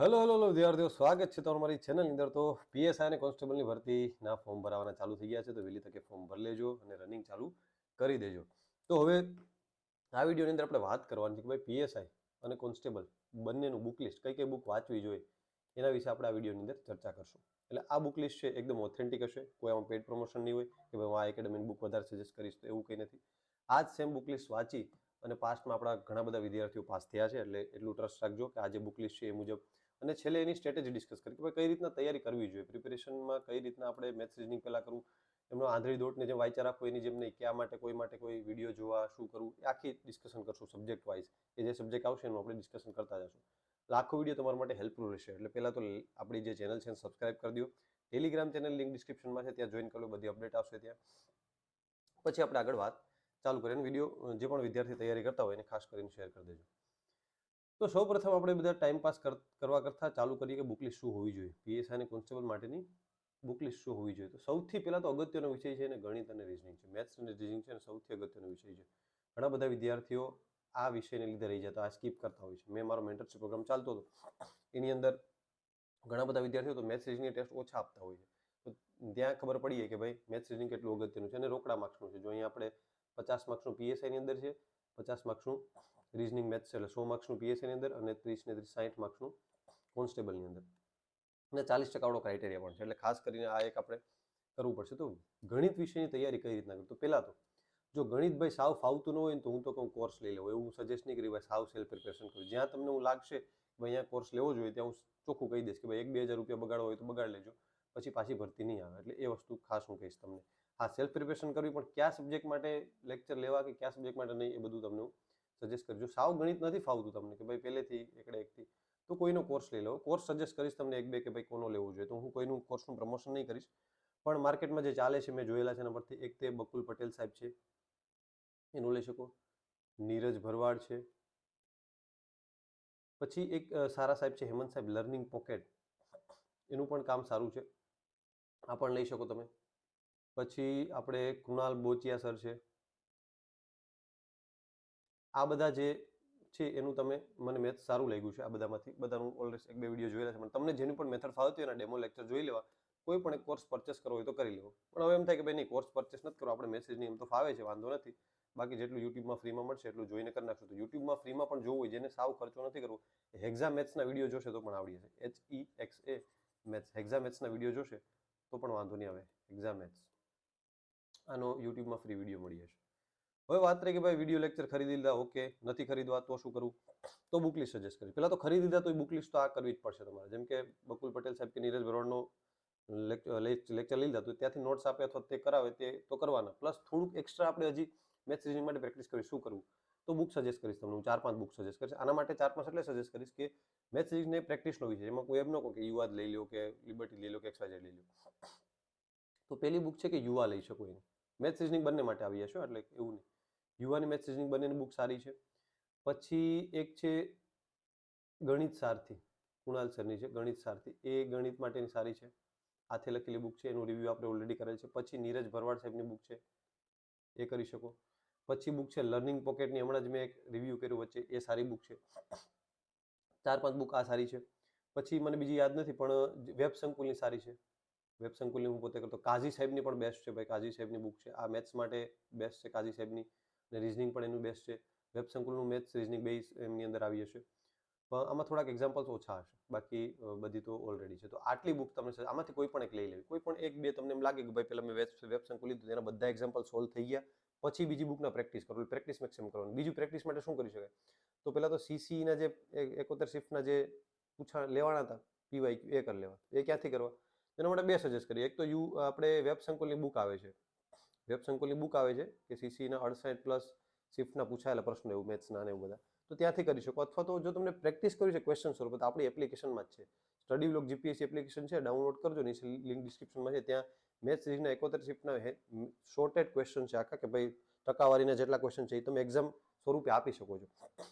Hello hello hello વિદ્યાર્થીઓ, સ્વાગત છે તમારી મારી ચેનલની અંદર. તો પીએસઆઈ અને કોન્સ્ટેબલની ભરતીના ફોર્મ ભરાવાના ચાલુ થઈ ગયા છે. તો વહેલી તકે ફોર્મ ભરી લેજો અને રનિંગ ચાલુ કરી દેજો. તો હવે આ વિડીયોની અંદર આપણે વાત કરવાની છે કે ભાઈ પીએસઆઈ અને કોન્સ્ટેબલ બંનેનું બુક લિસ્ટ કઈ કઈ બુક વાંચવી જોઈએ એના વિશે આપણે આ વિડીયોની અંદર ચર્ચા કરશું. એટલે આ બુક લિસ્ટ છે, એકદમ ઓથેન્ટિક હશે. કોઈ આમાં પેડ પ્રમોશન નહીં હોય કે ભાઈ હું આ એકેડમીની બુક વધારે સજેસ્ટ કરીશ તો એવું કંઈ નથી. આ જ સેમ બુક લિસ્ટ વાંચી અને પાસ્ટમાં આપણા ઘણા બધા વિદ્યાર્થીઓ પાસ થયા છે. એટલે એટલું ટ્રસ્ટ રાખજો કે આ જે બુક લિસ્ટ છે એ મુજબ અને છેલ્લે એની સ્ટ્રેટેજી ડિસ્કસ કરી કે કઈ રીતના તૈયારી કરવી જોઈએ? પ્રિપેરેશનમાં કઈ રીતના આપણે મેથ્સ રીઝનિંગ પહેલાં કરવું? એમનો આંધળી દોટને જેમ વાંચા રાખવો એની જેમ નહીં, ક્યાં માટે, કોઈ માટે કોઈ વીડિયો જોવા, શું કરવું? એ આખી ડિસ્કશન કરશું સબ્જેક્ટ વાઇઝ કે જે સબ્જેક્ટ આવશે એનું આપણે ડિસ્કશન કરતા જશું. લાખો વીડિયો તમારા માટે હેલ્પફુલ રહેશે. એટલે પહેલાં તો આપણી જે ચેનલ છે સબસ્ક્રાઇબ કરી દો. ટેલિગ્રામ ચેનલ લિંક ડિસ્ક્રિપ્શનમાં છે, ત્યાં જોઈન કરો બધી અપડેટ આવશે ત્યાં. પછી આપણે આગળ વાત ચાલુ કરીએ અને વીડિયો જે પણ વિદ્યાર્થી તૈયારી કરતા હોય એને ખાસ કરીને શેર કરી દેજો. તો સૌ પ્રથમ આપણે બધા ટાઈમ પાસ કરવા કરતાં ચાલુ કરીએ કે બુક લિસ્ટ શું હોવી જોઈએ. પીએસઆઈ અને કોન્સ્ટેબલ માટેની બુક લિસ્ટ શું હોવી જોઈએ? તો સૌથી પહેલાં તો અગત્યનો વિષય છે અને ગણિત અને રિઝનિંગ છે. મેથ્સ અને રિઝનિંગ છે અને સૌથી અગત્યનો વિષય છે. ઘણા બધા વિદ્યાર્થીઓ આ વિષયને લીધે રહી જતા, આ સ્કીપ કરતા હોય છે. મેં મારો મેન્ટરશિપ પ્રોગ્રામ ચાલતો હતો. એની અંદર ઘણા બધા વિદ્યાર્થીઓ તો મેથ્સ રિઝનિંગ ટેસ્ટ ઓછા આપતા હોય છે. તો ત્યાં ખબર પડીએ કે ભાઈ મેથ્સ રિઝનિંગ કેટલું અગત્યનું છે અને રોકડા માર્ક્સનું છે. જો અહીંયા આપણે પચાસ માર્ક્સનું પીએસઆઈની અંદર છે, પચાસ માર્ક્સનું રિઝનિંગ મેથ્સ છે, એટલે સો માર્ક્સનું પીએસસીની અંદર અને ત્રીસ ને ત્રીસ સાઠ માર્ક્સનું કોન્સ્ટેબલની અંદર. અને ચાલીસ ટકાવાળો ક્રાઇટેરિયા પણ છે, એટલે ખાસ કરીને આ એક આપણે કરવું પડશે. તો ગણિત વિષયની તૈયારી કઈ રીતના કરવી તો પહેલાં તો, જો ગણિત ભાઈ સાવ ફાવતું ન હોય ને તો હું તો કહું કોર્સ લઈ લેવો એવું હું સજેસ્ટ નહીં કરી ભાઈ સાવ સેલ્ફ પ્રિપેરેશન કરું. જ્યાં તમને હું લાગશે ભાઈ અહીંયા કોર્સ લેવો જોઈએ, ત્યાં હું ચોખ્ખું કહી દઈશ કે ભાઈ એક બે હજાર રૂપિયા બગાડો હોય તો બગાડ લેજો. પછી પાછી ભરતી નહીં આવે. એટલે એ વસ્તુ ખાસ હું કહીશ તમને. હા સેલ્ફ પ્રિપેરેશન કરવી પણ કયા સબ્જેક્ટ માટે લેક્ચર લેવા કે કયા સબ્જેક્ટ માટે નહીં એ બધું તમને હું સજેસ્ટ કરજો. સાવ ગણિત નથી ફાવતું તમને કે ભાઈ પહેલેથી એકડે એકથી. તો કોઈનો કોર્સ લઈ લો. કોર્સ સજેસ્ટ કરીશ તમને એક બે કે ભાઈ કોનો લેવો જોઈએ. તો હું કોઈનું કોર્સનું પ્રમોશન નહીં કરીશ. પણ માર્કેટમાં જે ચાલે છે, મેં જોયેલા છે એના પરથી એક તે બકુલ પટેલ સાહેબ છે. એનું લઈ શકો. નીરજ ભરવાડ છે. પછી એક સારા સાહેબ છે, હેમંત સાહેબ, લર્નિંગ પોકેટ. એનું પણ કામ સારું છે. આ પણ લઈ શકો તમે. પછી આપણે કૃણાલ બોચિયા સર છે. આ બધા જે છે એનું તમે મને મેથ સારું લાગ્યું છે આ બધામાંથી. બધાનું ઓલરેડી એક બે વીડિયો જોયેલા છે. પણ તમને જેની પણ મેથડ ફાવતી હોય એના ડેમો લેક્ચર જોઈ લેવા. કોઈ પણ એક કોર્સ પરચેસ કરવો હોય તો કરી લેવો. પણ હવે એમ થાય કે ભાઈ નહીં કોર્સ પરચેસ નથી કરવો, આપણે મેસેજની એમ તો ફાવે છે, વાંધો નથી. બાકી જેટલું યુટ્યુબમાં ફ્રીમાં મળશે એટલું જોઈને કરી નાખશું. તો યુટ્યુબમાં ફ્રીમાં પણ જોવું હોય, જેને સાવ ખર્ચો નથી કરવો હેક્ઝા મેથ્સના વીડિયો જોશે તો પણ આવડી જશે. H E X A maths hexa મેથ્સના video જોશે તો પણ વાંધો નહીં આવે. એક્ઝામ મેથ્સ આનો યુટ્યુબમાં ફ્રી વીડિયો મળી જશે. હવે વાત રહી કે ભાઈ વીડિયો લેક્ચર ખરીદી લીધા ઓકે નથી ખરીદવા તો શું કરવું? તો બુક લિસ્ટ સજેસ્ટ કરી. પહેલાં તો ખરીદી લીધા તો બુક લિસ્ટ તો આ કરવી જ પડશે તમારે. જેમ કે બકુલ પટેલ સાહેબ કે નીરજ ભરવાડનો લેક્ચર લઈ લીધા તો ત્યાંથી નોટ્સ આપે અથવા તે કરાવે તે તો કરવાના. પ્લસ થોડુંક એક્સ્ટ્રા આપણે હજી મેથ રિઝનિંગ માટે પ્રેક્ટિસ કરી શું કરવું? તો બુક સજેસ્ટ કરીશ તમને હું ચાર પાંચ બુક સજેસ્ટ કરીશ. આના માટે ચાર પાંચ એટલે સજેસ્ટ કરીશ કે મેથ રિઝનિંગ પ્રેક્ટિસનો વિષય. એમાં કોઈ એમ ન કહો કે યુવા જ લઈ લો કે લિબર્ટી લઈ લો કે એક્સવાઇઝેડ લઈ લો તો પહેલી બુક છે કે યુવા લઈ શકો એની. મેથ્સ રિઝનિંગ બંને માટે આવી જશો, એટલે એવું નહીં. યુવાની મેથ્સ રિઝનિંગ બંનેની બુક સારી છે. પછી એક છે ગણિત સારથી, કુણાલ સરની છે, ગણિત સારથી. એ ગણિત માટેની સારી છે. હાથે લખેલી બુક છે, એનું રિવ્યૂ આપણે ઓલરેડી કરેલ છે. પછી નીરજ ભરવાડ સાહેબની બુક છે. એ કરી શકો. પછી બુક છે લર્નિંગ પોકેટની. હમણાં જ મેં એક રિવ્યૂ કર્યું વચ્ચે. એ સારી બુક છે. ચાર પાંચ બુક આ સારી છે. પછી મને બીજી યાદ નથી, પણ વેબ સંકુલની સારી છે. વેબ સંકુલની હું પોતે કરતો. કાઝી સાહેબની પણ બેસ્ટ છે ભાઈ. કાઝી સાહેબની બુક છે. આ મેથ્સ માટે બેસ્ટ છે કાઝી સાહેબની. અને રિઝનિંગ પણ એનું બેસ્ટ છે. વેબ સંકુલનું મેથ્સ રિઝનિંગ બેઝ એમની અંદર આવી જશે. પણ આમાં થોડાક એક્ઝામ્પલ્સ ઓછા હશે. બાકી બધી તો ઓલરેડી છે. તો આટલી બુક તમને આમાંથી કોઈ પણ એક લઈ લેવી. કોઈ પણ એક, બે તમને એમ લાગે કે ભાઈ પહેલાં મેં વેબ વેબ સંકુલ લીધું, તેના બધા એક્ઝામ્પલ સોલ્વ થઈ ગયા. પછી બીજી બુકના પ્રેક્ટિસ કરો પ્રેક્ટિસ મેક્સિમમ કરવાનું. બીજું પ્રેક્ટિસ માટે શું કરી શકાય? તો પહેલાં તો સીસીના જે એકોતેર શિફ્ટના જે પૂછા, લેવાના હતા પીવાય એ કરી લેવા. એ ક્યાંથી કરવા? એના માટે બે સજેસ્ટ કરીએ. એક તો યુ, આપણે વેબ સંકુલની બુક આવે છે. વેબ સંકુલની બુક આવે છે કે સીસીના અડસઠ પ્લસ શિફ્ટના પૂછાયેલા પ્રશ્નો એવું મેથ્સના ને એવું બધા. તો ત્યાંથી કરી શકો. અથવા તો જો તમને પ્રેક્ટિસ કરવી છે ક્વેશ્ચન સ્વરૂપે, તો આપણી એપ્લિકેશનમાં જ છે. સ્ટડી બ્લોક જીપીએસસી એપ્લિકેશન છે ડાઉનલોડ કરજો, નીચે લિંક ડિસ્ક્રિપ્શનમાં છે. ત્યાં મેથ્સ સિરીઝના એકોતેર શિફ્ટના શોર્ટેડ ક્વેશ્ચન છે આખા, કે ભાઈ ટકાવારીના જેટલા ક્વેશ્ચન છે એ તમે એક્ઝામ સ્વરૂપે આપી શકો છો.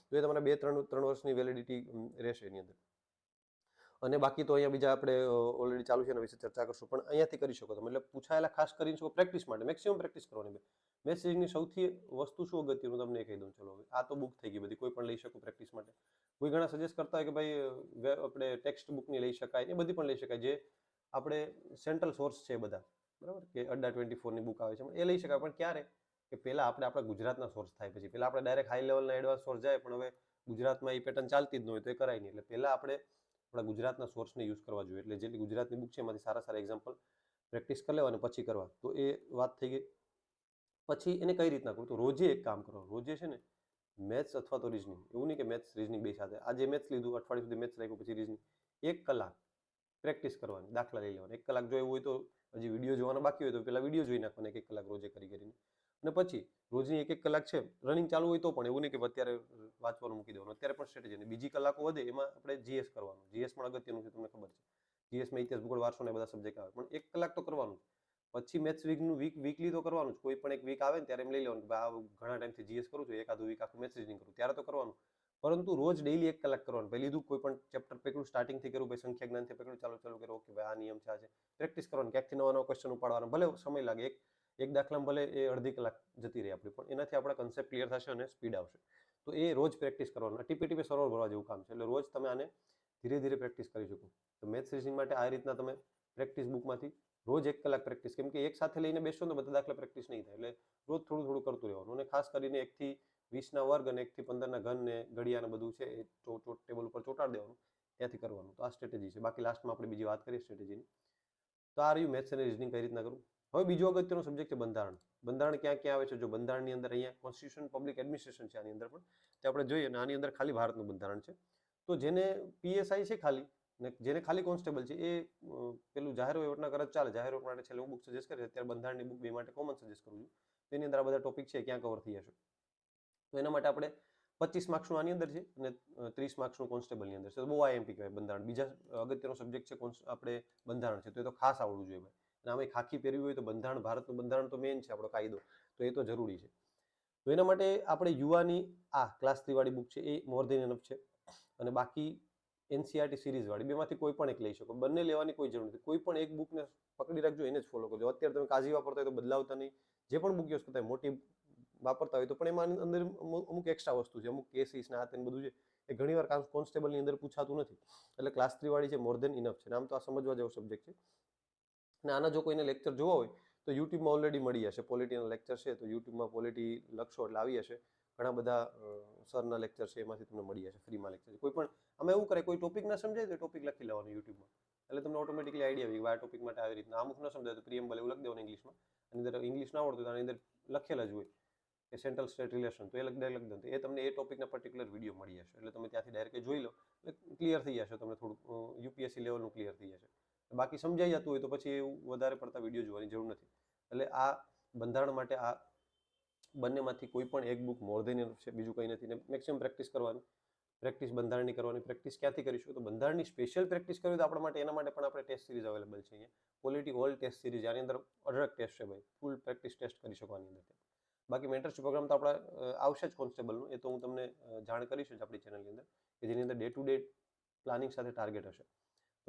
તો એ તમારા બે, ત્રણ ત્રણ વર્ષની વેલિડિટી રહેશે એની અંદર. અને બાકી તો અહીંયા બીજા આપણે ઓલરેડી ચાલુ છે એના વિશે ચર્ચા કરશું. પણ અહીંયાથી કરી શકો તમે. એટલે પૂછાયેલા ખાસ કરીને શકો પ્રેક્ટિસ માટે? મેક્સિમમ પ્રેક્ટિસ કરવાની બે. મેસેજની સૌથી વસ્તુ શું અગત્યનું? તમને કહી દઉં. ચલો આ તો બુક થઈ ગઈ બધી. કોઈ પણ લઈ શકો પ્રેક્ટિસ માટે. કોઈ ઘણા સજેસ્ટ કરતા હોય કે ભાઈ આપણે ટેક્સ્ટ બુકની લઈ શકાય એ બધી પણ લઈ શકાય. જે આપણે સેન્ટ્રલ સોર્સ છે બધા. બરાબર? કે અડ્ડા ટ્વેન્ટી ફોરની બુક આવે છે. એ લઈ શકાય. પણ ક્યારે? કે પહેલાં આપણે આપણા ગુજરાતના સોર્સ થાય પછી. પહેલાં આપણે ડાયરેક્ટ હાઈ લેવલના એડવાન્સ સોર્સ જાય, પણ હવે ગુજરાતમાં એ પેટર્ન ચાલતી જ ન હોય તો એ કરાય નહીં. એટલે પહેલાં આપણે આપણા ગુજરાતના સોર્સને યુઝ કરવા જોઈએ. એટલે જેટલી ગુજરાતની બુક છે એમાંથી સારા સારા એક્ઝામ્પલ પ્રેક્ટિસ કરી લેવા અને પછી કરવા. તો એ વાત થઈ ગઈ. પછી એને કઈ રીતના કરું તો રોજે એક કામ કરો. રોજે છે ને મેથ્સ અથવા તો રીઝનિંગ એવું નહીં કે મેથ્સ રીઝનિંગ બે સાથે. આજે મેથ્સ લીધું, અઠવાડિયું સુધી મેથ્સ રાખ્યું, પછી રીઝનિંગ એક કલાક પ્રેક્ટિસ કરવાની, દાખલા લઈ લેવાના. એક કલાક જો એવું હોય તો હજી વીડિયો જોવાનો બાકી હોય તો પેલા વીડિયો જોઈ નાખવાના એક કલાક રોજે કરી કરીને. અને પછી રોજની એક એક કલાક છે રનિંગ ચાલુ હોય તો પણ એવું નહીં કે અત્યારે વાંચવાનું મૂકી દેવાનું. અત્યારે પણ સ્ટ્રેટેજી બીજી કલાકો વધે એમાં આપણે જીએસ કરવાનું. જીએસ પણ અગત્યનું છે, તમને ખબર છે. જીએસમાં ઇતિહાસ ભૂગોળ, વારસો ને બધા સબ્જેક્ટ આવે. પણ એક કલાક તો કરવાનું પછી મેથ્સ વીકનું વીક વીકલી તો કરવાનું જ. કોઈ પણ એક વીક આવે ને ત્યારે એમ લઈ લેવાનું કે આ ઘણા ટાઈમથી જીએસ કરું છું એકાદું વીક આખું મેથ્સ રીઝનિંગ કરું. ત્યારે તો કરવાનું. પરંતુ રોજ ડેઈલી એક કલાક કરવાનું. પહેલી લીધું કોઈ પણ ચેપ્ટર પકડ્યું સ્ટાર્ટિંગથી કર્યું ભાઈ સંખ્યા જ્ઞાનથી પકડ્યું, ચાલુ ચાલુ કર્યું ઓકે ભાઈ, આ નિયમ છે, આ છે. પ્રેક્ટિસ કરવાનું. ક્યાંકથી નવા નવા ક્વેશ્ચન ઉપાડવાના. ભલે સમય લાગે. એક એક દાખલામાં ભલે એ અડધી કલાક જતી રહી આપણી, પણ એનાથી આપણા કન્સેપ્ટ ક્લિયર થશે અને સ્પીડ આવશે. તો એ રોજ પ્રેક્ટિસ કરવાનું ટીપી ટીપી સરોવર ભરવા જેવું કામ છે. એટલે રોજ તમે આને ધીરે ધીરે પ્રેક્ટિસ કરી શકો. તો મેથ્સ રીઝનિંગ માટે આ રીતના તમે પ્રેક્ટિસ બુકમાંથી રોજ એક કલાક પ્રેક્ટિસ કેમ કે એક સાથે લઈને બેસો ને બધા દાખલા પ્રેક્ટિસ નહીં થાય. એટલે રોજ થોડું થોડું કરતું રહેવાનું. અને ખાસ કરીને એકથી વીસના વર્ગ અને એકથી પંદરના ઘન ને ઘડિયા ને બધું છે, એ ટેબલ ઉપર ચોટાડી દેવાનું. ત્યાંથી કરવાનું. તો આ સ્ટ્રેટેજી છે. બાકી લાસ્ટમાં આપણે બીજી વાત કરીએ સ્ટ્રેટેજીની તો આ રહ્યું મેથ્સ અને રિઝનિંગ કઈ રીતના કરવું? હવે બીજો અગત્યનો સબ્જેક્ટ છે બંધારણ. બંધારણ ક્યાં ક્યાં આવે છે? જો બંધારણની અંદર અહીંયા કોન્સ્ટિટ્યુશન પબ્લિક એડમિનિસ્ટ્રેશન છે આની અંદર પણ. તે આપણે જોઈએ અને આની અંદર ખાલી ભારતનું બંધારણ છે. તો જેને પીએસઆઈ છે ખાલી, ને જેને ખાલી કોન્સ્ટેબલ છે, એ પેલું જાહેર વહીવટના કરજ ચાલે. જાહેર માટે છેલ્લે હું બુક સજેસ્ટ કરીશ. અત્યારે બંધારણની બુક બે માટે કોમન સજેસ્ટ કરું છું. તેની અંદર આ બધા ટોપિક છે, ક્યાં કવર થઈ જશે? તો એના માટે આપણે પચીસ માર્ક્સનું આની અંદર છે અને ત્રીસ માર્ક્સનું કોન્સ્ટેબલની અંદર છે. તો બહુ આઈએમપી કહેવાય બંધારણ. બીજા અગત્યનો સબ્જેક્ટ છે આપણે બંધારણ છે. તો એ તો ખાસ આવડવું જોઈએ ભાઈ. અને આમાં ખાખી પહેરવી હોય તો બંધારણ, ભારતનું બંધારણ તો મેઇન છે, આપણો કાયદો. તો એ તો જરૂરી છે. તો એના માટે આપણે યુવાની, આ ક્લાસ થ્રીવાળી બુક છે, એ મોર દેન એનફ છે. અને બાકી એનસીઆરટી સિરીઝવાળી, બેમાંથી કોઈ પણ એક લઈ શકો. બંને લેવાની કોઈ જરૂર નથી. કોઈ પણ એક બુકને પકડી રાખજો, એને જ ફોલો કરજો. અત્યારે તમે કાઝી વાપરતા હોય તો બદલાવતા નહીં. જે પણ બુક યુઝ કરતા હોય, મોટી વાપરતા હોય તો પણ એમાં અંદર અમુક એક્સ્ટ્રા વસ્તુ છે. અમુક કેસીસ ને આ તેને બધું છે. એ ઘણીવાર કોન્સ્ટેબલની અંદર પૂછાતું નથી. એટલે ક્લાસ થ્રી વાળી છે મોર દેન ઇનફ છે. આમ તો આ સમજવા જેવો સબ્જેક્ટ છે. અને આના જો કોઈને લેક્ચર જોવા હોય, તો યુટ્યુબમાં ઓલરેડી મળી જશે. પોલિટીના લેક્ચર છે, તો યુટ્યુબમાં પોલિટી લખશો એટલે આવી જશે. ઘણા બધા સરના લેક્ચર છે, એમાંથી તમને મળી જશે ફ્રીમાં લેક્ચર કોઈ પણ, આમાં એવું કરે કોઈ ટોપિક ના સમજાય તો ટોપિક લખી લેવાનું યુટ્યુબમાં. એટલે તમને ઓટોમેટિકલી આઈડિયા આવી આ ટોપિક માટે આવી રીતના. અમુક ન સમજાય તો પ્રિયમ્બલ એવું લખી દેવાનું ઇંગ્લિશમાં અને અંદર ઇંગ્લિશ ના આવડતું તો આની અંદર લખેલ જ હોય. કે સેન્ટ્રલ સ્ટેટ રિલેશન તો એ લખી લખી દંત એ તમને એ ટોપિકના પર્ટિક્યુલર વીડિયો મળી જશે. એટલે તમે ત્યાંથી ડાયરેક્ટ જોઈ લો, એટલે ક્લિયર થઈ જશે તમને થોડું યુપીએસસી લેવલનું ક્લિયર થઈ જશે. બાકી સમજાઈ જતું હોય તો પછી એવું વધારે પડતા વીડિયો જોવાની જરૂર નથી. એટલે આ બંધારણ માટે આ બંનેમાંથી કોઈ પણ એક બુક મોર દેન છે, બીજું કંઈ નથી. ને મેક્સિમમ પ્રેક્ટિસ કરવાની. પ્રેક્ટિસ બંધારણની કરવાની. પ્રેક્ટિસ ક્યાંથી કરીશું? તો બંધારણની સ્પેશિયલ પ્રેક્ટિસ કરવી તો આપણા માટે, એના માટે પણ આપણે ટેસ્ટ સિરીઝ અવેલેબલ છે અહીંયા. ક્વોલિટી ઓલ ટેસ્ટ સિરીઝ આની અંદર અઢળક ટેસ્ટ છે ભાઈ. ફૂલ પ્રેક્ટિસ ટેસ્ટ કરી શકવાની અંદર. બાકી મેન્ટરશીપ પ્રોગ્રામ તો આપણા આવશે જ કોન્સ્ટેબલનું એ તો હું તમને જાણ કરીશ જ આપણી ચેનલની અંદર કે જેની અંદર ડે ટુ ડે પ્લાનિંગ સાથે ટાર્ગેટ હશે.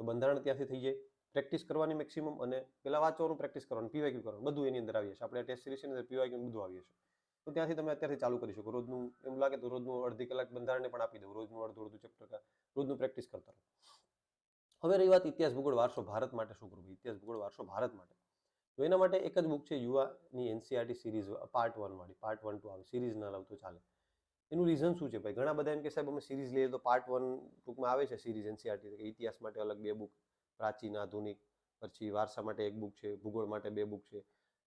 તો બંધારણ ત્યાંથી થઈ જાય. પ્રેક્ટિસ કરવાની મેક્સિમમ અને પેલા વાંચવાનું, પ્રેક્ટિસ કરવાનું પીવાયક્યુ કરવાનું? બધું એની અંદર આવીએ છીએ આપણે ટેસ્ટ સિરીઝની અંદર પીવાયક્યુ બધું આવીએ છીએ તો ત્યાંથી તમે અત્યારથી ચાલુ કરી શકો. રોજનું એમ લાગે તો રોજનું અડધી કલાક બંધારણને પણ આપી દઉં રોજનું અડધું અડધું ચેપ્ટર રોજનું પ્રેક્ટિસ કરતા હવે રહી વાત ઇતિહાસ ભૂગોળ. વારસો ભારત માટે શું કરવું? ઇતિહાસ ભૂગોળ વારસો ભારત માટે. તો એના માટે એક જ બુક છે યુવાની એનસીઆરટી સિરીઝ પાર્ટ વન વાળી. પાર્ટ વન ટુ આવે. સિરીઝ ના લાવતો ચાલે. એનું રીઝન શું છે? ભાઈ, ઘણા બધા એમ કે સાહેબ, અમે સિરીઝ લઈએ તો પાર્ટ વન ટૂંકમાં આવે છે સિરીઝ એનસીઆરટી ઇતિહાસ માટે અલગ બે બુક પ્રાચીન, આધુનિક, પછી વારસા માટે એક બુક છે, ભૂગોળ માટે બે બુક છે.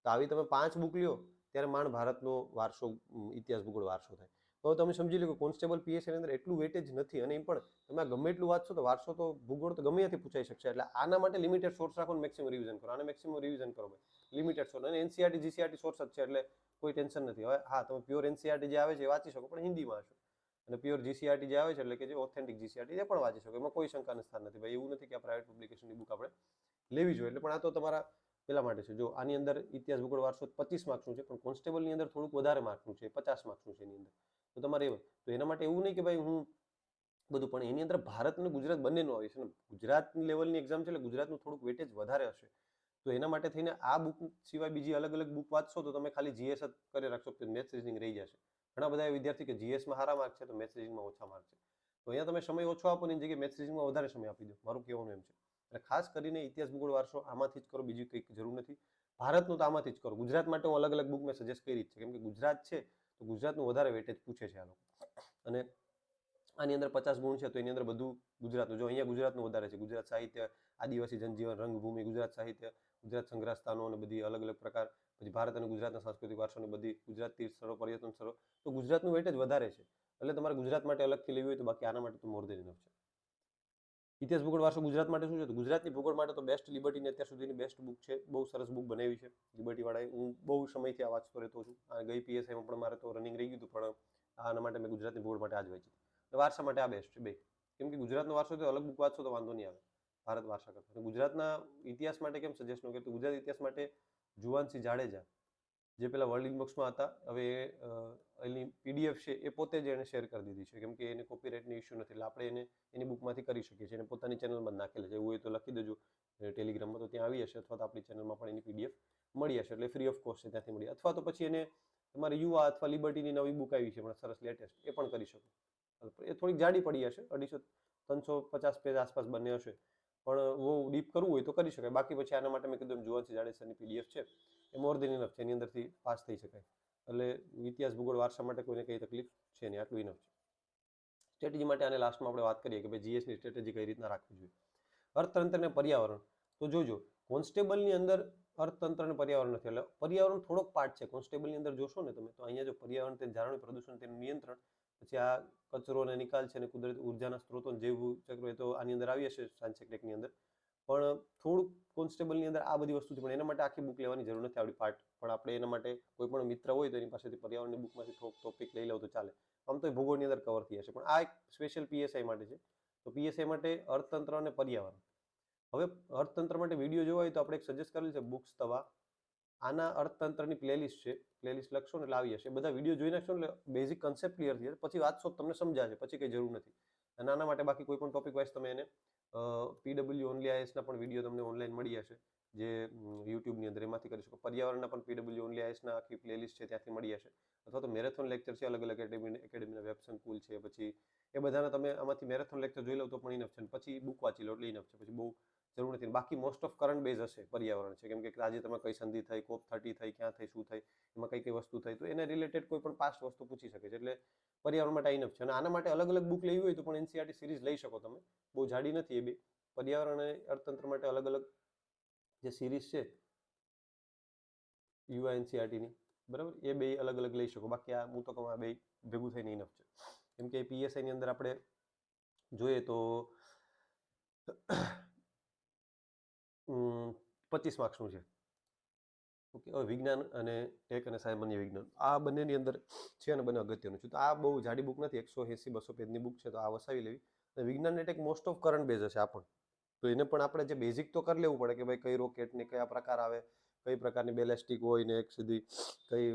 તો આવી તમે પાંચ બુક લ્યો, ત્યારે માંડ ભારતનો વારસો ઇતિહાસ ભૂગોળ વારસો થાય. તો તમે સમજી લો કે કોન્સ્ટેબલ પીએસની અંદર એટલું વેટેજ નથી અને એમ પણ તમે ગમે એટલું વાંચશો તો વારસો તો ભૂગોળ તો ગમે ત્યાંથી પૂછાઈ શકશે. એટલે આના માટે લિમિટેડ સોર્સ રાખો મેક્સિમમ રિવિઝન કરો. આને મેક્સિમમ રિવિઝન કરો લિમિટેડ સોર્સ અને એનસીઆરટી જીસીઆરટી સોર્સ જ છે, એટલે કોઈ ટેન્શન નથી. હવે હા, તમે પ્યોર એનસીઆરટી જે આવે છે એ વાંચી શકો, પણ હિન્દીમાં હશે. અને પ્યોર જીસીઆરટી જે આવે છે, એટલે કે જે ઓથેન્ટિક જીસીઆરટી એ પણ વાંચી શકો. એમાં કોઈ શંકાનું સ્થાન નથી. ભાઈ, એવું નથી કે આ પ્રાઇવેટ પબ્લિકેશનની બુક આપણે લેવી જોઈએ. એટલે પણ આ તો તમારા પેલા માટે છે. જો આની અંદર ઇતિહાસ ભૂગોળ વારસો પચીસ માર્ક્સનું છે, પણ કોન્સ્ટેબલની અંદર થોડુંક વધારે માર્કનું છે, પચાસ માર્ક્સનું છે એની અંદર. તો તમારે તો એના માટે એવું નહીં કે ભાઈ હું બધું, પણ એની અંદર ભારત અને ગુજરાત બંનેનું આવે છે. ને ગુજરાત લેવલની એક્ઝામ છે, એટલે ગુજરાતનું થોડુંક વેટેજ વધારે હશે. તો એના માટે થઈને આ બુક સિવાય બીજી અલગ અલગ બુક વાંચશો, તો તમે ખાલી જીએસ જ કરી રાખશો મેથ્સ રીઝનિંગ રહી જશે. ઘણા બધા વિદ્યાર્થી કે જીએસમાં સારા માર્ક છે, તો મેથ્સ રીઝનિંગમાં ઓછા માર્ક છે. તો અહીંયા તમે સમય ઓછો આપો ને જગ્યાએ મેથ્સ રિઝનિંગમાં વધારે સમય આપી દો. મારું કહેવાનું એમ છે. એટલે ખાસ કરીને ઇતિહાસ ભૂગોળ વારસો આમાંથી જ કરો, બીજી કંઈક જરૂર નથી. ભારતનું તો આમાંથી જ કરો. ગુજરાત માટે હું અલગ અલગ બુક મેં સજેસ્ટ કરી જ છે. કેમ કે ગુજરાત છે, તો ગુજરાતનું વધારે વેટેજ પૂછે છે આ લોકો. અને આની અંદર પચાસ ગુણ છે, તો એની અંદર બધું ગુજરાતનું. જો અહીંયા ગુજરાતનું વધારે છે, ગુજરાત સાહિત્ય, આદિવાસી જનજીવન, રંગભૂમિ, ગુજરાત સાહિત્ય, ગુજરાત સંગ્રહ સ્થાનો અને બધી અલગ અલગ પ્રકાર પછી ભારત અને ગુજરાતના સાંસ્કૃતિક વારસાની બધી ગુજરાત તીર્થ સ્થળો પર્યટન સ્થળો તો ગુજરાતનું વેટેજ વધારે છે. એટલે તમારે ગુજરાત માટે અલગથી લેવી હોય તો બાકી આના માટે તો મોર દેન છે. ઇતિહાસ ભૂગોળ વારસો ગુજરાત માટે શું છે? તો ગુજરાતની ભૂગોળ માટે તો બેસ્ટ લિબર્ટીની અત્યાર સુધીની બેસ્ટ બુક છે. બહુ સરસ બુક બનાવી છે. લિબર્ટીવાળાએ હું બહુ સમયથી આ વાંચતો રહેતો છું. આ ગઈ પીએસઆઈમાં પણ મારે તો રનિંગ રહી ગયું હતું, પણ આના માટે મેં ગુજરાતની ભૂગોળ માટે આજ વાંચી. એટલે વારસા માટે આ બેસ્ટ છે, બે. કેમ કે ગુજરાતનો વારસો તો અલગ બુક વાંચશો તો વાંધો નહીં આવે. ભારત વારસા કરતા. ગુજરાતના ઇતિહાસ માટે કેમ સજેશન કે કર્યું ગુજરાત ઇતિહાસ માટે જુવાનસિંહ જાડેજા, જે પેલા વર્લ્ડ ઇનબોક્સમાં હતા, હવે એની પીડીએફ છે એ પોતે જ એને શેર કરી દીધી છે, કેમ કે એને કોપીરાઇટની ઇસ્યુ નથી, એટલે આપણે એને, એની બુકમાંથી કરી શકીએ છીએ, એને પોતાની ચેનલમાં નાખેલા છે, એવું હોય તો લખી દેજો ટેલિગ્રામમાં તો ત્યાં આવી હશે અથવા તો આપણી ચેનલમાં પણ એની પીડીએફ મળી હશે, એટલે ફ્રી ઓફ કોસ્ટ છે ત્યાંથી મળી, અથવા તો પછી એને તમારે યુવા અથવા લિબર્ટીની નવી બુક આવી છે, પણ સરસ લેટેસ્ટ એ પણ કરી શકો. એ થોડીક જાડી પડી હશે, અઢીસો, ત્રણસો પચાસ પેજ આસપાસ બંને હશે પણ બહુ ડીપ કરવું હોય તો કરી શકાય. બાકી પછી આના માટે મેં કીધું જુવાનસિંહ જાડેસરની પીડીએફ છે, એ મોર દેન ઇનફ છે, એની અંદરથી પાસ થઈ શકાય. એટલે ઇતિહાસ ભૂગોળ વારસા માટે કોઈને કંઈ તકલીફ છે નહીં, આટલું ઇનફ છે. સ્ટ્રેટેજી માટે આને લાસ્ટમાં આપણે વાત કરીએ કે ભાઈ જીએસની સ્ટ્રેટેજી કઈ રીતના રાખવી જોઈએ. અર્થતંત્ર અને પર્યાવરણ. તો જોજો કોન્સ્ટેબલની અંદર અર્થતંત્ર અને પર્યાવરણ નથી. એટલે પર્યાવરણ થોડોક પાર્ટ છે. કોન્સ્ટેબલની અંદર જોશો ને તમે, તો અહીંયા જો પર્યાવરણ તે જાળવણી, પ્રદૂષણ તેનું નિયંત્રણ પછી આ કચરો અને નિકાલ છે અને કુદરતી ઉર્જાના સ્ત્રોતો જૈવ ચક્ર એ તો આની અંદર આવી હશે સાયન્સ ટેકની અંદર. પણ થોડુંક કોન્સ્ટેબલની અંદર આ બધી વસ્તુ છે, પણ એના માટે આખી બુક લેવાની જરૂર નથી આવડી પાર્ટ પણ આપણે એના માટે કોઈ પણ મિત્ર હોય તો એની પાસેથી પર્યાવરણની બુકમાંથી થોડોક ટોપિક લઈ લઉં તો ચાલે. આમ તો ભૂગોળની અંદર કવર થઈ જશે. પણ આ એક સ્પેશિયલ પીએસઆઈ માટે છે. તો પીએસઆઈ માટે અર્થતંત્ર અને પર્યાવરણ. હવે અર્થતંત્ર માટે વીડિયો જોવા હોય તો આપણે એક સજેસ્ટ કરેલ છે, બુક્સ, તવા. આના અર્થતંત્રની પ્લેલિસ્ટ છે પ્લેલિસ્ટ લખશો ને એટલે આવી જશે. બધા વીડિયો જોઈ નાખશો એટલે બેઝિક કન્સેપ્ટ ક્લિયર થઈ જશે પછી વાંચશો તમને સમજાશે, પછી કંઈ જરૂર નથી. અને આના માટે બાકી કોઈ પણ ટોપિક વાઇઝ તમે એને પીડબ્લ્યુ ઓનલી આઈએસના પણ વીડિયો તમને ઓનલાઈન મળી જશે જે યુટ્યુબની અંદર એમાંથી કરી શકો. પર્યાવરણના પણ પીડબ્લ્યુ ઓનલી આઈએસના આખી પ્લેલિસ્ટ છે ત્યાંથી મળી જશે અથવા તો મેરેથોન લેક્ચર છે અલગ અલગ એકેડમી એકેડમીના વેબ સંકુલ છે, પછી એ બધાના તમે આમાંથી મેરેથોન લેક્ચર જોઈ લો તો પણ ઇનફ છે. પછી બુક વાંચી લો એટલે ઇનફ છે. પછી બહુ જરૂર નથી. બાકી મોસ્ટ ઓફ કરંટ બેઝ હશે, પર્યાવરણ છે. કેમ કે તાજેતરમાં કઈ સંધિ થઈ, કોપ થર્ટી થઈ, ક્યાં થઈ, શું થઈ, એમાં કઈ કઈ વસ્તુ થઈ, તો એને રિલેટેડ કોઈ પણ પાસ્ટ વસ્તુ પૂછી શકે છે. એટલે પર્યાવરણ માટે ઇનફ છે. અને આના માટે અલગ અલગ બુક લેવી હોય તો પણ એનસીઆરટી સિરીઝ લઈ શકો તમે. બહુ જાડી નથી એ બે. પર્યાવરણ અને અર્થતંત્ર માટે અલગ અલગ જે સિરીઝ છે યુઆ એનસીઆરટીની બરાબર? એ બે અલગ અલગ લઈ શકો. બાકી આ હું તો કહું આ બે ભેગું થઈને ઇનફ છે. કેમ કે પીએસઆઈની અંદર આપણે જોઈએ તો પચીસ માર્ક્સનું છે. ઓકે વિજ્ઞાન અને ટેક અને સામાન્ય વિજ્ઞાન. આ બંનેની અંદર છે અને બંને અગત્યનું છે. તો આ બહુ જાડી બુક નથી, એકસો એંસી, બસો પેજની બુક છે, તો આ વસાવી લેવી. અને વિજ્ઞાન tech most of current base હશે આ પણ. તો એને પણ આપણે જે બેઝિક તો કરી લેવું પડે કે ભાઈ કઈ રોકેટની કયા પ્રકાર આવે, કઈ પ્રકારની બેલેસ્ટિક હોય ને એક સીધી કઈ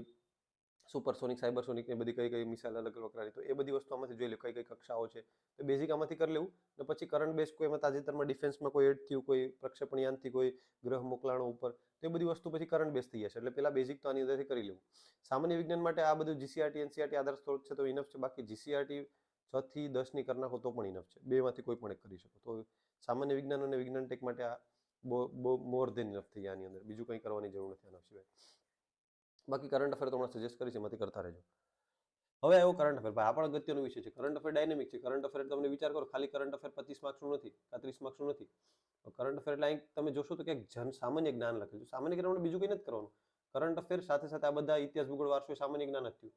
સુપરસોનિક, સાયબરસોનિક ને બધી કઈ કઈ મિસાઇલ અલગ અલગ વપરાય તો એ બધી વસ્તુ આમાંથી જોઈ લેવું કઈ કઈ કક્ષાઓ છે. તો બેઝિક આમાંથી કરી લેવું ને પછી કરંટ બેઝ કોઈ એમાં તાજેતરમાં ડિફેન્સમાં કોઈ એડ થયું, કોઈ પ્રક્ષેપણ યાનથી કોઈ ગ્રહ મોકલાણો ઉપર, તો એ બધી વસ્તુ પછી કરંટ બેઝ થઈ જશે. એટલે પેલા બેઝિક તો આની અંદરથી કરી લેવું. સામાન્ય વિજ્ઞાન માટે આ બધું જીસીઆરટી એનસીઆરટી આધાર સ્ત્રોત છે તો ઇનફ છે. બાકી જીસીઆરટી છ થી દસની કરી નાખો તો પણ ઇનફ છે. બેમાંથી કોઈ પણ એક કરી શકો. તો સામાન્ય વિજ્ઞાન અને વિજ્ઞાન ટેક માટે આ બહુ મોર ધેન ઇનફ થઈ આની અંદર. બીજું કંઈ કરવાની જરૂર નથી આના સિવાય. બાકી કરંટ અફેર તો સજેસ્ટ કરીશ એમાંથી કરતા રહેજો. હવે આવ્યો કરંટ અફેર ભાઈ આ પણ અગત્યનો વિષય છે. કરંટ અફેર ડાયનેમિક છે. કરંટ અફેર તમને વિચાર કરો, ખાલી કરંટ અફેર પચીસ માર્ક્સનું નથી કાં ત્રીસ માર્ક્સનું નથી. કરંટ અફેર એટલે તમે જોશો તો ક્યાંક જન સામાન્ય જ્ઞાન લખેલું છે. સામાન્ય જ્ઞાન બીજું કંઈ નથી કરવાનું. કરંટ અફેર સાથે સાથે આ બધા ઇતિહાસ ભૂગોળ વારસો સામાન્ય જ્ઞાન થયું.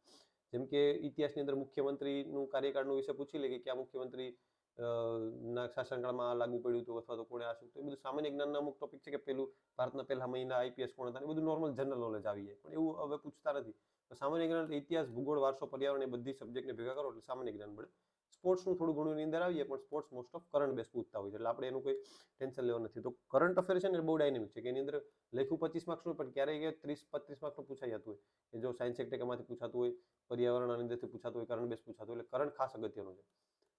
જેમ કે ઇતિહાસની અંદર મુખ્યમંત્રીનું કાર્યકાળનું વિશે પૂછી લે કે ક્યાં મુખ્યમંત્રી ના શાસનકાળમાં આ લાગુ પડ્યું હતું અથવા તો કોણે આ શું એ બધું સામાન્ય જ્ઞાનના અમુક ટોપિક છે કે પેલું ભારતના પહેલા મહિના આઈપીએસ કોણ હતા એ બધું નોર્મલ જનરલ નોલેજ આવી જાય, પણ એવું હવે પૂછતા નથી. સામાન્ય જ્ઞાન ઇતિહાસ, ભૂગોળ, વારસો, પર્યાવરણ એ બધી સબ્જેક્ટને ભેગા કરો એટલે સામાન્ય જ્ઞાન મળે. સ્પોર્ટ્સનું થોડું ઘણું એની અંદર આવીએ, પણ sports most of current base પૂછતા હોય છે, એટલે આપણે એનું કોઈ ટેન્શન લેવાનું નથી. તો કરંટ અફેર છે ને બહુ ડાયનેમિક છે, કે એની અંદર લખ્યું પચીસ માર્ક્સનું પણ ક્યારેય ત્રીસ પત્રીસ માર્ક્સનું પૂછાઈ જતું હોય. કે જો સાયન્સ એક્ટેકમાંથી પૂછાતું હોય, પર્યાવરણ અંદરથી પૂછાતું હોય કરંટ બેસ પૂછાતું હોય, એટલે કરંટ ખાસ અગત્યનું છે.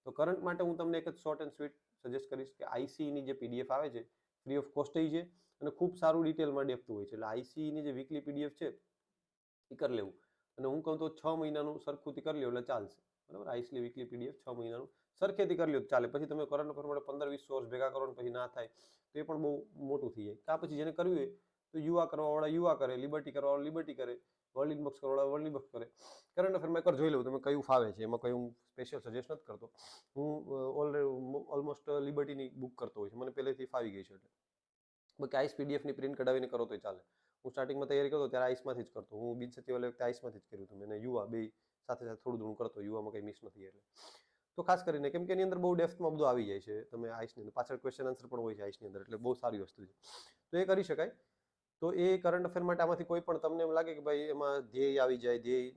તો કરંટ માટે હું તમને એક જ શોર્ટ એન્ડ સ્વીટ સજેસ્ટ કરીશ કે આઈસીની જે પીડીએફ આવે છે ફ્રી ઓફ કોસ્ટ છે અને ખૂબ સારું ડિટેલમાં ડેપતું હોય છે. એટલે આઈસીઈની જે વીકલી પીડીએફ છે એ કરી લેવું. અને હું કહું તો છ મહિનાનું સરખુંથી કરી લેવું એટલે ચાલશે. બરાબર? આઈસલી વીકલી પીડીએફ છ મહિનાનું સરખેથી કરી લો ચાલે. પછી તમે કરંટ પ્રમાણે પંદર વીસ સોર્સ ભેગા કરો ને પછી ના થાય, તો એ પણ બહુ મોટું થઈ જાય. કાં પછી જેને કરવી હોય, તો યુવા કરવાવાળા યુવા કરે લિબર્ટી કરવાવાળા લિબર્ટી કરે. વર્લ્ડ ઇનબોક્સ કરવાવાળા વર્લ્ડ ઇનબોક્સ કરે. કરંટ અફેરમાં એકવાર જોઈ લઉં, તમે કયું ફાવે છે, એમાં કયું સ્પેશિયલ સજેસ્ટ નથી કરતો. હું ઓલરેડી ઓલમોસ્ટ લિબર્ટીની બુક કરતો હોય છે, મને પહેલેથી ફાવી ગઈ છે એટલે. બાકી આઈસ પીડીએફની પ્રિન્ટ કઢાવીને કરો તો ચાલે. હું સ્ટાર્ટિંગમાં તૈયારી કરતો, ત્યારે આઈસમાંથી જ કરતો. હું બીજ સચિવાલય વખતે આઈસમાંથી જ કર્યું હતું મેં યુવા બે સાથે સાથે થોડું ઘણું કરતો, યુવામાં કંઈ મિસ નથી એટલે. તો ખાસ કરીને, કેમ કે એની અંદર બહુ ડેફ્થમાં બધું આવી જાય છે, તમે આઈસની અંદર પાછળ ક્વેશ્ચન આન્સર પણ હોય છે આઈસની અંદર, એટલે બહુ સારી વસ્તુ છે. તો એ કરી શકાય. તો એ કરંટ અફેર માટે આમાંથી કોઈ પણ તમને એમ લાગે કે ભાઈ એમાં ધ્યેય આવી જાય, ધ્યેય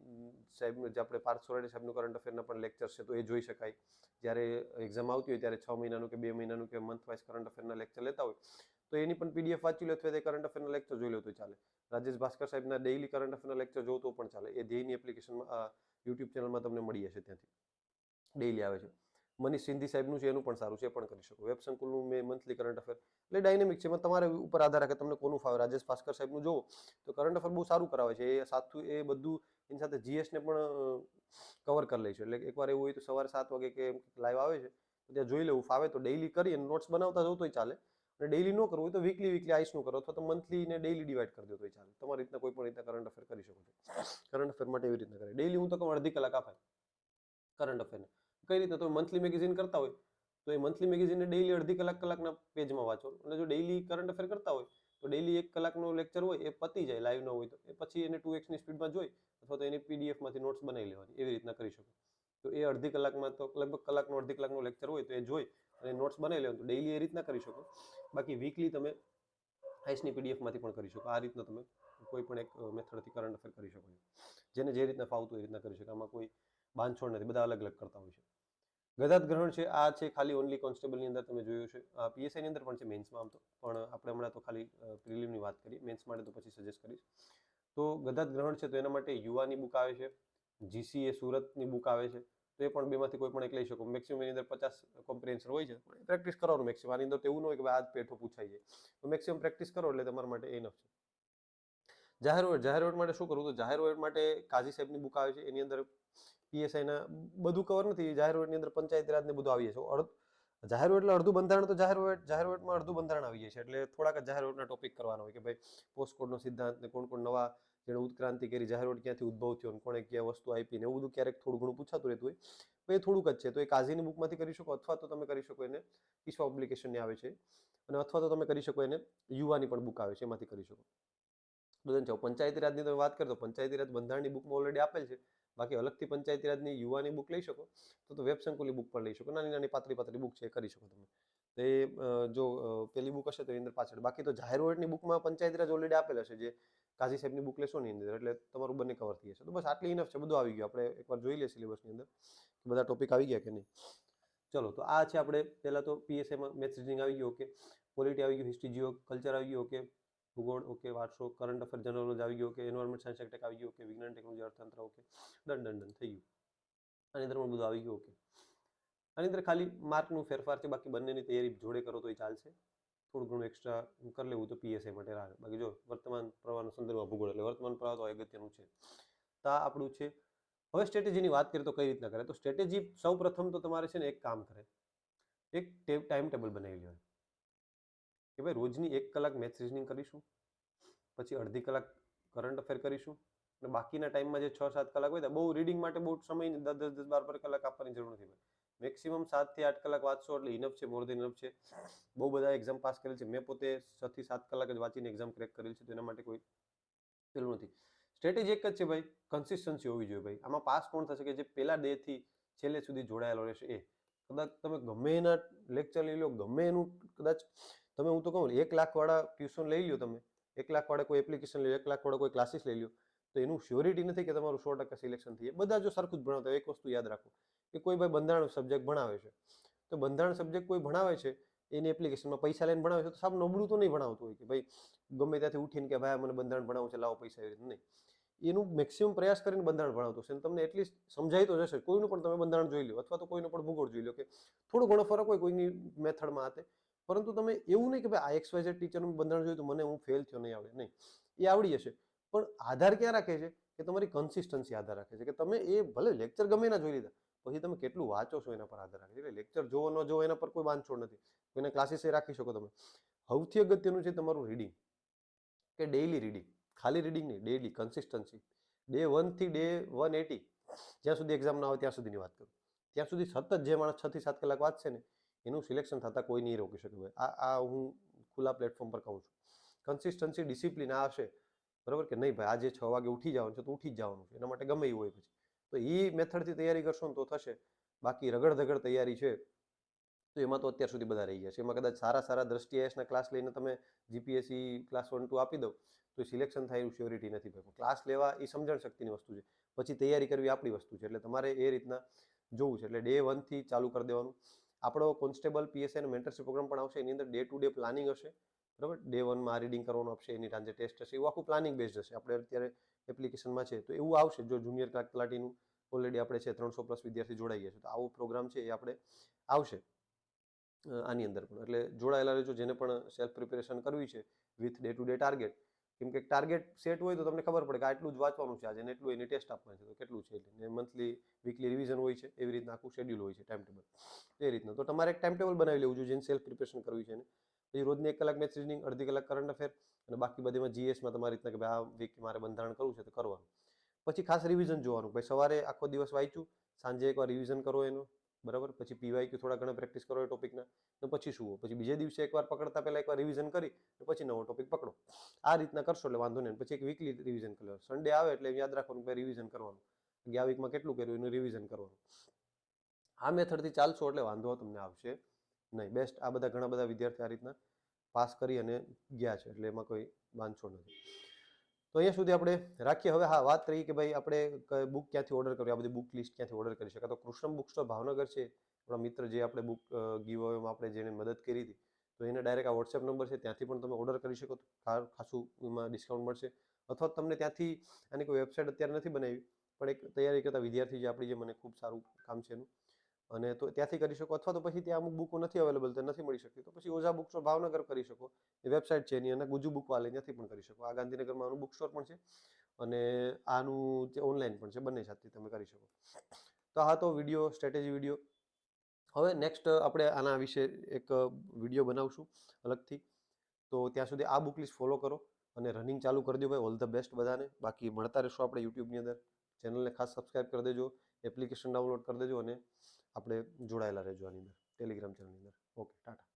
સાહેબનું જે આપણે પાર્થ સોરાણી સાહેબનું કરંટ અફેરના પણ લેક્ચર છે તો એ જોઈ શકાય. જ્યારે એક્ઝામ આવતી હોય ત્યારે છ મહિનાનું કે બે મહિનાનું કે મંથ વાઇઝ કરંટ અફેરના લેક્ચર લેતા હોય, તો એની પણ પીડીએફ વાંચી લો અથવા તે કરંટ અફેરના લેક્ચર જોઈ લો તો ચાલે. રાજેશ ભાસ્કર સાહેબના ડેઇલી કરંટ અફેરના લેક્ચર જોવો તો પણ ચાલે. એ ધ્યેયની એપ્લિકેશનમાં યુટ્યુબ ચેનલમાં તમને મળી જશે ત્યાંથી. ડેઇલી આવે છે. મનીષ સિંધી સાહેબનું છે, એનું પણ સારું છે, એ પણ કરી શકો. વેબ સંકુલનું મેં મંથલી કરંટ અફેર એટલે ડાયનેમિક છે તમારે ઉપર આધાર રાખે, તમને કોનું ફાવે? રાજેશ ભાસ્કર સાહેબનું જોવો. તો કરંટ અફેર બહુ સારું કરાવે છે, એ સાથું એ બધું એની સાથે જીએસને પણ કવર કરી લે છે. એટલે એકવાર એવું હોય તો સવારે સાત વાગે કે લાઈવ આવે છે ત્યાં જોઈ લેવું. ફાવે તો ડેઈલી કરી અને નોટ્સ બનાવતા જવું તોય ચાલે. અને ડેઈલી ન કરવું હોય તો વીકલી વીકલી આઈસનું કરો અથવા તો મંથલી ને ડેઈલી ડિવાઈડ કરી દો તોય ચાલે. તમારી રીતના કોઈ પણ રીતના કરંટ અફેર કરી શકો છો. કરંટ અફેર માટે એવી રીતના કરે ડેઈલી હું તો કહું અડધી કલાક આપાય કરંટ અફેરને કઈ રીતે? તો મંથલી મેગેઝિન કરતા હોય, તો એ મંથલી મેગેઝિનને ડેઈલી અડધી કલાક કલાકના પેજમાં વાંચો. અને જો ડેઈલી કરંટ અફેર કરતા હોય, તો ડેઈલી એક કલાકનો લેક્ચર હોય, એ પતી જાય લાઈવ ન હોય તો. એ પછી એને ટુ એક્સની સ્પીડમાં જોઈ, અથવા તો એની પીડીએફમાંથી નોટ્સ બનાવી લેવાની, એવી રીતના કરી શકો. તો એ અડધી કલાકમાં તો લગભગ કલાકનો, અડધી કલાકનો લેક્ચર હોય તો એ જોઈ અને નોટ્સ બનાવી લેવાનું. તો ડેઈલી એ રીતના કરી શકો. બાકી વીકલી તમે આઈસની પીડીએફમાંથી પણ કરી શકો. આ રીતના તમે કોઈ પણ એક મેથડથી કરંટ અફેર કરી શકો છો. જેને જે રીતના ફાવતું એ રીતના કરી શકો. આમાં કોઈ બાંધછોડ નથી. બધા અલગ અલગ કરતા હોય છે. ગદાત ગ્રહણ છે, આ છે ખાલી ઓનલી કોન્સ્ટેબલની અંદર તમે જોયું છે. પીએસઆઈની અંદર પણ છે મેન્સમાં આમ તો. પણ આપણે હમણાં તો ખાલી પ્રિલિમની વાત કરી મેન્સ માટે તો પછી સજેસ્ટ કરીશ. તો ગદાત ગ્રહણ છે તો એના માટે યુવાની બુક આવે છે જીસીએ સુરતની બુક આવે છે. તો એ પણ બેમાંથી કોઈ પણ એક લઈ શકો. મેક્સિમમ એની અંદર પચાસ કોમ્પ્રિહેન્સર હોય છે. પ્રેક્ટિસ કરવાનું મેક્સિમમ આની અંદર તો એવું ન હોય કે આ આજ પેઠો પૂછાઈ જાય. તો મેક્સિમમ પ્રેક્ટિસ કરો એટલે તમારા માટે એનફ છે. જાહેર વર્ડ જાહેર વર્ડ માટે શું કરવું? તો જાહેર વર્ડ માટે કાઝી સાહેબની બુક આવે છે. એની અંદર પીએસઆઈના બધું કવર નથી. જાહેર વેટની અંદર પંચાયતી રાજને બધું આવી જાય છે. અડધ જાહેર વર્ડ એટલે અડધું બંધારણ તો જાહેર વેટ જાહેર વેટમાં અડધું બંધારણ આવી જાય છે. એટલે થોડાક જાહેર વેટના ટોપિક કરવાનો હોય કે ભાઈ પોસ્ટકોડનો સિદ્ધાંત ને કોણ કોણ નવા જેણે ઉત્ક્રાંતિ કરી, જાહેર વેટ ક્યાંથી ઉદ્ભવ થયો કોણે ક્યાં વસ્તુ આપી ને એવું બધું ક્યારેક થોડું ઘણું પૂછાતું રહેતું હોય. એ થોડુંક જ છે. તો એ કાઝીની બુકમાંથી કરી શકો અથવા તો તમે કરી શકો એને ઈશ્વા પબ્લિકેશનની આવે છે. અને અથવા તો તમે કરી શકો એને યુવાની પણ બુક આવે છે. એમાંથી કરી શકો. બધા જાઓ પંચાયતી રાજની તમે વાત કરો તો પંચાયતી રાજ બંધારણની બુકમાં ઓલરેડી આપેલ છે. બાકી અલગથી પંચાયતી રાજની યુવાની બુક લઈ શકો. તો તો વેબ સંકુલની બુક પણ લઈ શકો. નાની નાની પાતળી પાતળી બુક છે એ કરી શકો તમે. તો એ જો પેલી બુક હશે તો એની અંદર પાછળ. બાકી તો જાહેર વર્ડની બુકમાં પંચાયતી રાજ ઓલરેડી આપેલ હશે જે કાઝી સાહેબની બુક લેશો ની અંદર, એટલે તમારું બંને કવર થઈ જશે. તો બસ આટલી ઇનફ છે. બધું આવી ગયું. આપણે એકવાર જોઈ લઈએ સિલેબસની અંદર કે બધા ટોપિક આવી ગયા કે નહીં. ચલો, તો આ છે આપણે પહેલાં તો પીએસએમાં મેથ્સ રીડિંગ આવી ગયું. ઓકે પોલિટી આવી ગયું. હિસ્ટ્રી જીઓ કલ્ચર આવી ગયું. ઓકે ભૂગોળ ઓકે, વારસો કરંટ અફેર જનરલ આવી ગયો કે એન્વાયરમેન્ટ સાયન્સ એટેક આવી ગયો કે વિજ્ઞાન ટેકનોલોજી અર્થતંત્ર, ઓકે, ડન ડન ડન, થઈ ગયું. આની અંદર પણ બધું આવી ગયું, ઓકે. આની અંદર ખાલી માર્કનું ફેરફાર છે, બાકી બંનેની તૈયારી જોડે કરો તો એ ચાલશે. થોડું ઘણું એક્સ્ટ્રા કરી લેવું તો પીએસઆઈ માટે રાહ. બાકી જો વર્તમાન પ્રવાહનો સંદર્ભમાં ભૂગોળ, એટલે વર્તમાન પ્રવાહ તો અગત્યનું છે. તો આપણું છે. હવે સ્ટ્રેટેજીની વાત કરીએ તો કઈ રીતના કરે? તો સ્ટ્રેટેજી સૌ પ્રથમ તો તમારે છે ને એક કામ કરે. એક ટાઈમ ટેબલ બનાવી લેવાનું. કે ભાઈ રોજની એક કલાક મેથ્સ રિઝનિંગ કરીશું, પછી અડધી કલાક કરંટ અફેર કરીશું અને બાકીના ટાઈમમાં જે છ સાત કલાક હોય તો બહુ રીડિંગ માટે બહુ સમય દસ દસ દસ, બાર બાર કલાક આપવાની જરૂર નથી મેક્સિમમ સાતથી આઠ કલાક વાંચશો એટલે ઇનફ છે મોર દેન ઇનફ છે. બહુ બધા એક્ઝામ પાસ કરેલ છે. મેં પોતે છ થી સાત કલાક જ વાંચીને એક્ઝામ ક્રેક કરેલ છે તેના માટે કોઈ પેલું નથી. સ્ટ્રેટેજી એક જ છે ભાઈ કન્સિસ્ટન્સી હોવી જોઈએ ભાઈ. આમાં પાસ કોણ થશે કે જે પહેલા ડેથી છેલ્લે સુધી જોડાયેલો રહેશે એ. કદાચ તમે ગમે એના લેક્ચર લઈ લો, ગમે એનું કદાચ તમે હું તો કહું એક લાખવાળા ટ્યુશન લઈ લો તમે, એક લાખવાળા કોઈ એપ્લિકેશન લઈ લો એક લાખવાળા કોઈ ક્લાસીસ લઈ લો તો એનું શ્યોરિટી નથી કે તમારું સો ટકા સિલેક્શન થઈ જાય. બધા જો સરખું જ ભણાવતા એક વસ્તુ યાદ રાખો કે કોઈ ભાઈ બંધારણ સબ્જેક્ટ ભણાવે છે, તો બંધારણ સબ્જેક્ટ કોઈ ભણાવે છે, એની એપ્લિકેશનમાં પૈસા લઈને ભણાવે છે, તો સાવ નબળું તો નહીં ભણાવતું હોય કે ભાઈ ગમે ત્યાંથી ઉઠીને કે ભાઈ મને બંધારણ ભણાવું છે, લાવો પૈસા એવી રીતે. નહીં. એનું મેક્સિમમ પ્રયાસ કરીને બંધારણ ભણાવતો છે તમને એટલીસ્ટ સમજાય તો જશે. કોઈનું પણ તમે બંધારણ જોઈ લો અથવા તો કોઈનું પણ ભૂગોળ જોઈ લો કે થોડો ઘણો ફરક હોય કોઈની મેથડમાં હાથે પરંતુ તમે એવું નહીં કે ભાઈ આ એક્સ ટીચરનું બંધારણ જોયું તો મને હું ફેલ થયો, નહીં આવડે. નહીં. એ આવડી જશે. પણ આધાર ક્યાં રાખે છે? કે તમારી કન્સિસ્ટન્સી આધાર રાખે છે. કે તમે એ ભલે લેક્ચર ગમે ના જોઈ લીધા, પછી તમે કેટલું વાંચો છો એના પર આધાર રાખે છે. લેક્ચર જોવો ન જોવો એના પર કોઈ બાંધછોડ નથી. કોઈને ક્લાસીસ એ રાખી શકો તમે. સૌથી અગત્યનું છે તમારું રીડિંગ કે ડેઇલી રીડિંગ ખાલી રીડિંગ નહીં ડેઇલી કન્સિસ્ટન્સી ડે વનથી ડે વન એટી જ્યાં સુધી એક્ઝામ ના આવે ત્યાં સુધીની વાત કરું. ત્યાં સુધી સતત જે માણસ છથી સાત કલાક વાંચશે ને એનું સિલેક્શન થતાં કોઈ નહીં રોકી શકે ભાઈ. આ આ હું ખુલ્લા પ્લેટફોર્મ પર કહું છું. કન્સિસ્ટન્સી ડિસિપ્લિન આ હશે. બરાબર કે નહીં ભાઈ? આજે છ વાગે ઉઠી જવાનું છે તો ઉઠી જ જવાનું છે. એના માટે ગમે એવું હોય પછી. તો એ મેથડથી તૈયારી કરશો ને તો થશે. બાકી રગડ ધગડ તૈયારી છે, તો એમાં તો અત્યાર સુધી બધા રહી ગયા છે. એમાં કદાચ સારા સારા દ્રષ્ટિ આઈએસના ક્લાસ લઈને તમે જીપીએસસી ક્લાસ વન ટુ આપી દો, તો સિલેક્શન થાય એવું શ્યોરિટી નથી ભાઈ. ક્લાસ લેવા એ સમજણ શક્તિની વસ્તુ છે. પછી તૈયારી કરવી આપણી વસ્તુ છે. એટલે તમારે એ રીતના જોવું છે. એટલે ડે વનથી ચાલુ કરી દેવાનું. આપણો કોન્સ્ટેબલ પીએસઆઈ મેન્ટરશીપ પ્રોગ્રામ પણ આવશે, એની અંદર ડે ટુ ડે પ્લાનિંગ હશે, બરાબર? ડે વનમાં રીડિંગ કરવાનું આપશે, એની સાંજે ટેસ્ટ હશે, એવું આખું પ્લાનિંગ બેઝડ હશે. આપણે અત્યારે એપ્લિકેશનમાં છે, તો એવું આવશે. જો જુનિયર ક્લાર્ક તલાટીનું ઓલરેડી આપણે છે ત્રણસો પ્લસ વિદ્યાર્થી જોડાઈ ગયા છે, તો આવો પ્રોગ્રામ છે એ આપણે આવશે. આની અંદર પણ. એટલે જોડાયેલા રહેજો, જેને પણ સેલ્ફ પ્રિપેરેશન કરવી છે with day to day target કેમ કે ટાર્ગેટ સેટ હોય તો તમને ખબર પડે કે આટલું જ વાંચવાનું છે આજે એટલું એની ટેસ્ટ આપવાની છે. તો કેટલું છે એટલે ને મંથલી વીકલી રિવિઝન હોય છે, એવી રીતના આખું શેડ્યુલ હોય છે ટાઈમ ટેબલ એ રીતના. તો તમારે એક ટાઈમ ટેબલ બનાવી લેવું જોઈએ જેને સેલ્ફ પ્રિપેરેશન કરવી છે ને પછી રોજની એક કલાક મેચ રીડિંગ અડધી કલાક કરંટ અફેર અને બાકી બધીમાં જીએસમાં તમારી રીતના કે ભાઈ આ વીક મારે બંધારણ કરવું છે તો કરવાનું. પછી ખાસ રિવિઝન જોવાનું. ભાઈ સવારે આખો દિવસ વાંચ્યું, સાંજે એકવાર રિવિઝન કરો એનું. બરાબર? પછી પીવાય થોડા ઘણા પ્રેક્ટિસ કરો એ ટોપિકના તો પછી શું પછી બીજે દિવસે એકવાર પકડતા પહેલાં એકવાર રિવિઝન કરી પછી નવો ટોપિક પકડો. આ રીતના કરશો એટલે વાંધો નહીં પછી એક વીકલી રિવિઝન કરી સન્ડે આવે એટલે યાદ રાખવાનું કે રિવિઝન કરવાનું. આ વીકમાં કેટલું કર્યું એનું રિવિઝન કરવાનું. આ મેથડથી ચાલશો એટલે વાંધો તમને આવશે નહીં. બેસ્ટ આ બધા ઘણા બધા વિદ્યાર્થી આ રીતના પાસ કરી અને ગયા છે, એટલે એમાં કોઈ બાંધછોડ નથી. તો અહીંયા સુધી આપણે રાખીએ. હવે હા, વાત કરીએ કે ભાઈ આપણે બુક ક્યાંથી ઓર્ડર કરવી આ બધી બુક લિસ્ટ ક્યાંથી ઓર્ડર કરી શકાય? તો કૃષ્ણ બુક સ્ટોર ભાવનગર છે. આપણા મિત્ર જે આપણે બુક ગીવ આપણે જેને મદદ કરી હતી, તો એને ડાયરેક્ટ આ વોટ્સએપ નંબર છે. ત્યાંથી પણ તમે ઓર્ડર કરી શકો. ખાર ખાસું એમાં ડિસ્કાઉન્ટ મળશે. અથવા તમને ત્યાંથી આની કોઈ વેબસાઇટ અત્યારે નથી બનાવી, પણ એક તૈયારી કરતા વિદ્યાર્થી જે આપણી જે મને ખૂબ સારું કામ છે એનું અને તો ત્યાંથી કરી શકો અથવા તો પછી ત્યાં અમુક બુકો નથી અવેલેબલ તો નથી મળી શકતી તો પછી ઓઝા બુક સ્ટોર ભાવનગર કરી શકો. એ વેબસાઇટ છે એની અને ગુજુ બુક વાલે ત્યાંથી પણ કરી શકો. આ ગાંધીનગરમાં આનું બુક સ્ટોર પણ છે અને આનું જે ઓનલાઈન પણ છે બંને સાથે તમે કરી શકો. તો આ તો વીડિયો, સ્ટ્રેટેજી વીડિયો. હવે નેક્સ્ટ આપણે આના વિશે એક વીડિયો બનાવશું અલગથી. તો ત્યાં સુધી આ બુક લિસ્ટ ફોલો કરો અને રનિંગ ચાલુ કરી દો ભાઈ. ઓલ ધ બેસ્ટ બધાને. બાકી મળતા રહેશો આપણે યુટ્યુબની અંદર. ચેનલને ખાસ સબસ્ક્રાઇબ કરી દેજો. એપ્લિકેશન ડાઉનલોડ કરી દેજો અને આપણે જોડાયેલા રહેજો આની અંદર ટેલિગ્રામ ચેનલની અંદર. Okay tata.